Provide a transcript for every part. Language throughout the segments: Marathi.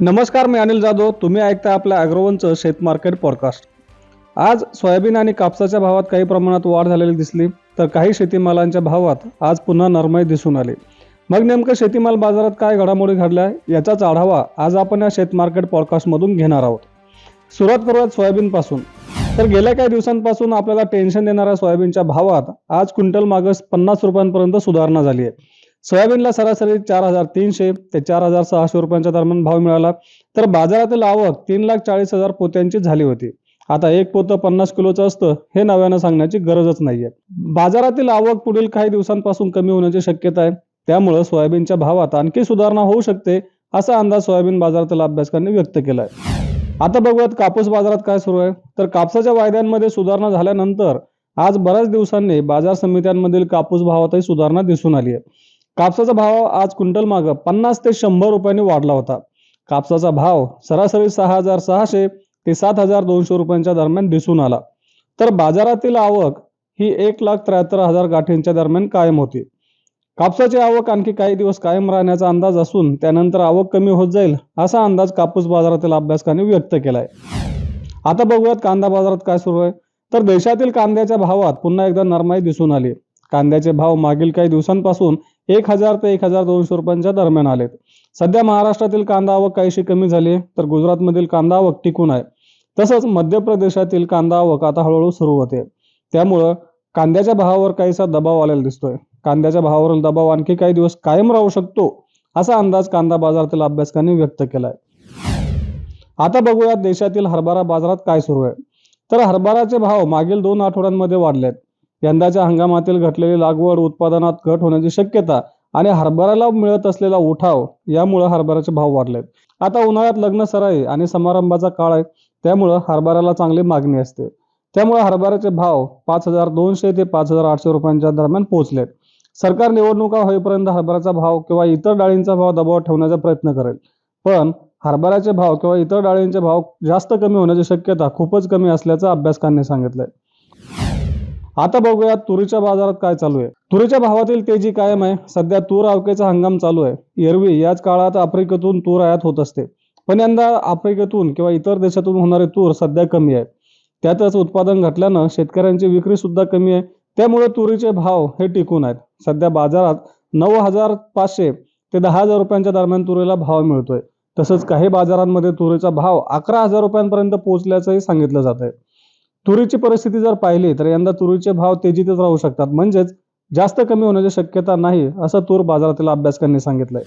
नमस्कार मी अनिल जाधव. तुम्ही ऐकता आपल्या अॅग्रोवनचं शेत मार्केट पॉडकास्ट. आज सोयाबीन आणि कापसाच्या भावात काही प्रमाणात वाढ झालेली दिसली तर काही शेतीमालांच्या भावात आज पुन्हा नरमाई दिसून आली. मग नेमकं शेतीमाल बाजारात काय घडामोडी घडल्या याचाच आढावा आज आपण या शेत मार्केट पॉडकास्टमधून घेणार आहोत. सुरुवात करूयात सोयाबीनपासून. तर गेल्या काही दिवसांपासून आपल्याला टेन्शन देणाऱ्या सोयाबीनच्या भावात आज क्विंटल मागस पन्नास रुपयांपर्यंत सुधारणा झाली आहे. सोयाबीनला सरासरी चार हजार तीनशे ते चार हजार सहाशे रुपयांच्या दरम्यान भाव मिळाला. तर बाजारातील आवक तीन लाख चाळीस हजार पोत्यांची झाली होती. आता एक पोतं पन्नास किलोचं असतं हे नव्यानं सांगण्याची गरजच नाहीये. बाजारातील आवक पुढील काही दिवसांपासून कमी होण्याची शक्यता आहे. त्यामुळं सोयाबीनच्या भावात आणखी सुधारणा होऊ शकते असा अंदाज सोयाबीन बाजारातील अभ्यासकांनी व्यक्त केलाय. आता बघूयात कापूस बाजारात काय सुरू आहे. तर कापसाच्या वायद्यांमध्ये सुधारणा झाल्यानंतर आज बऱ्याच दिवसांनी बाजार समित्यांमधील कापूस भावातही सुधारणा दिसून आली आहे कापसाचा भाव आज क्विंटल मागं पन्नास ते शंभर रुपयांनी वाढला होता. कापसाचा भाव सरासरी सहा हजार सहाशे ते सात हजार दोनशे रुपयांच्या दरम्यान दिसून आला. तर बाजारातील आवक ही एक लाख त्र्याहत्तर हजार गाठींच्या दरम्यान कायम होती. कापसाची आवक आणखी काही दिवस कायम राहण्याचा अंदाज असून त्यानंतर आवक कमी होत जाईल असा अंदाज कापूस बाजारातील अभ्यासकांनी व्यक्त केलाय. आता बघूयात कांदा बाजारात काय सुरू आहे. तर देशातील कांद्याच्या भावात पुन्हा एकदा नरमाई दिसून आली. कांद्याचे भाव मागील काही दिवसांपासून एक हजार ते एक हजार दोनशे रुपयांच्या दरम्यान आलेत. सध्या महाराष्ट्रातील कांदा आवक काहीशी कमी झाली तर गुजरातमधील कांदा आवक टिकून आहे. तसंच मध्य प्रदेशातील कांदा आवक आता हळूहळू सुरू होते. त्यामुळं कांद्याच्या भावावर काहीसा दबाव आलेला दिसतोय. कांद्याच्या भावावरील दबाव आणखी काही दिवस कायम राहू शकतो असा अंदाज कांदा बाजारातील अभ्यासकांनी व्यक्त केलाय. आता बघूया देशातील हरभरा बाजारात काय सुरू आहे. तर हरभराचे भाव मागील दोन आठवड्यांमध्ये वाढलेत. यंदाच्या हंगामातील घटलेली लागवड उत्पादनात घट होण्याची शक्यता आणि हरभऱ्याला मिळत असलेला उठाव यामुळे हरभऱ्याचे भाव वाढलेत. आता उन्हाळ्यात लग्न सराई आणि समारंभाचा काळ आहे त्यामुळं हरभऱ्याला चांगली मागणी असते. त्यामुळे हरभऱ्याचे भाव पाच हजार दोनशे ते पाच हजार आठशे रुपयांच्या दरम्यान पोहोचलेत. सरकार निवडणुका होईपर्यंत हरभऱ्याचा भाव किंवा इतर डाळींचा भाव दबाव ठेवण्याचा प्रयत्न करेल. पण हरभऱ्याचे भाव किंवा इतर डाळींचे भाव जास्त कमी होण्याची शक्यता खूपच कमी असल्याचं अभ्यासकांनी सांगितलंय. आता बघूया तुरीच्या बाजारात काय चालू आहे. तुरीच्या भावातील तेजी कायम आहे. सध्या तूर अवकेचा हंगाम चालू आहे. एरवी याच काळात आफ्रिकेतून तूर आयात होत असते. पण यंदा आफ्रिकेतून किंवा इतर देशातून होणारे तूर सध्या कमी आहे. त्यातच उत्पादन घटल्यानं शेतकऱ्यांची विक्री सुद्धा कमी आहे. त्यामुळे तुरीचे भाव हे टिकून आहेत. सध्या बाजारात नऊ हजार पाचशे ते दहा हजार रुपयांच्या दरम्यान तुरीला भाव मिळतोय. तसंच काही बाजारांमध्ये तुरीचा भाव अकरा हजार रुपयांपर्यंत पोहोचल्याचंही सांगितलं जात आहे तुरीची परिस्थिती जर पाहिली तर यंदा तुरीचे भाव तेजीतच राहू शकतात. म्हणजेच जास्त कमी होण्याची शक्यता नाही असं तूर बाजारातील अभ्यासकांनी सांगितलंय.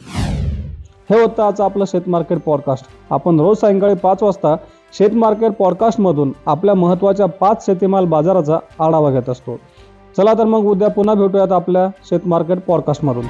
हे होतं आज आपलं शेत मार्केट पॉडकास्ट आपण रोज सायंकाळी पाच वाजता शेत मार्केट पॉडकास्टमधून आपल्या महत्त्वाच्या पाच शेतीमाल बाजाराचा आढावा घेत असतो. चला तर मग उद्या पुन्हा भेटूयात आपल्या शेत मार्केट पॉडकास्टमधून